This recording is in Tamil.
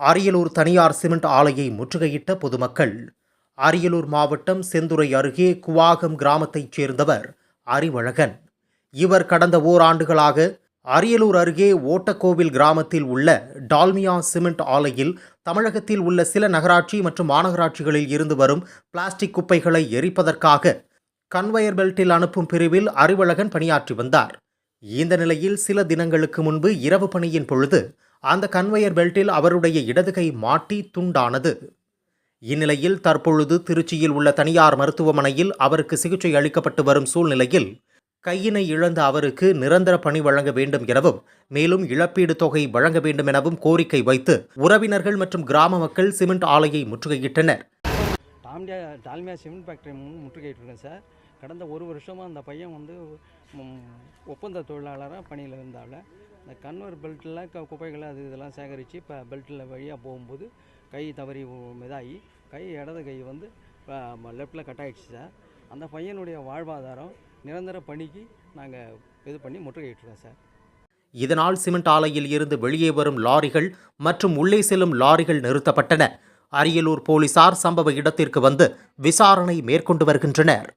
அரியலூர் தனியார் சிமெண்ட் ஆலையை முற்றுகையிட்ட பொதுமக்கள். அரியலூர் மாவட்டம் செந்துறை அருகே குவாகம் கிராமத்தைச் சேர்ந்தவர் அறிவழகன் இவர் கடந்த ஓராண்டுகளாக அரியலூர் அருகே ஓட்டக்கோவில் கிராமத்தில் உள்ள டால்மியா சிமெண்ட் ஆலையில் தமிழகத்தில் உள்ள சில நகராட்சி மற்றும் மாநகராட்சிகளில் இருந்து வரும் பிளாஸ்டிக் குப்பைகளை எரிப்பதற்காக கன்வயர் பெல்ட்டில் அனுப்பும் பிரிவில் அறிவழகன் பணியாற்றி வந்தார். இந்த நிலையில் சில தினங்களுக்கு முன்பு இரவு பணியின் பொழுது அந்த கன்வெயர் பெல்ட்டில் அவருடைய இடதுகை மாட்டி துண்டானது. இந்நிலையில் தற்பொழுது திருச்சியில் உள்ள தனியார் மருத்துவமனையில் அவருக்கு சிகிச்சை அளிக்கப்பட்டு வரும் சூழ்நிலையில் கையினை இழந்த அவருக்கு நிரந்தர பணி வழங்க வேண்டும் எனவும் மேலும் இழப்பீடு தொகை வழங்க வேண்டும் எனவும் கோரிக்கை வைத்து உறவினர்கள் மற்றும் கிராம மக்கள் சிமெண்ட் ஆலையை முற்றுகையிட்டனர். டாம்டியா டால்மியா சிமெண்ட் ஃபேக்ட்ரி முன் முற்றுகையிட்டிருக்கேன் சார். கடந்த ஒரு வருஷமாக அந்த பையன் வந்து ஒப்பந்த தொழிலாளராக பணியில் இருந்தால இந்த கன்வர் பெல்ட்டில் க குப்பைகளை அது இதெல்லாம் சேகரித்து இப்போ பெல்ட்டில் வழியாக போகும்போது கை தவறி இதாகி கை இடது கை வந்து லெஃப்டில் கட் ஆகிடுச்சு சார். அந்த பையனுடைய வாழ்வாதாரம் நிரந்தர பணிக்கு நாங்கள் இது பண்ணி முற்றுகையிட்டிருக்கோம் சார். இதனால் சிமெண்ட் ஆலையில் இருந்து வெளியே வரும் லாரிகள் மற்றும் உள்ளே செல்லும் லாரிகள் நிறுத்தப்பட்டன. அரியலூர் போலீசார் சம்பவ இடத்திற்கு வந்து விசாரணை மேற்கொண்டு வருகின்றனர்.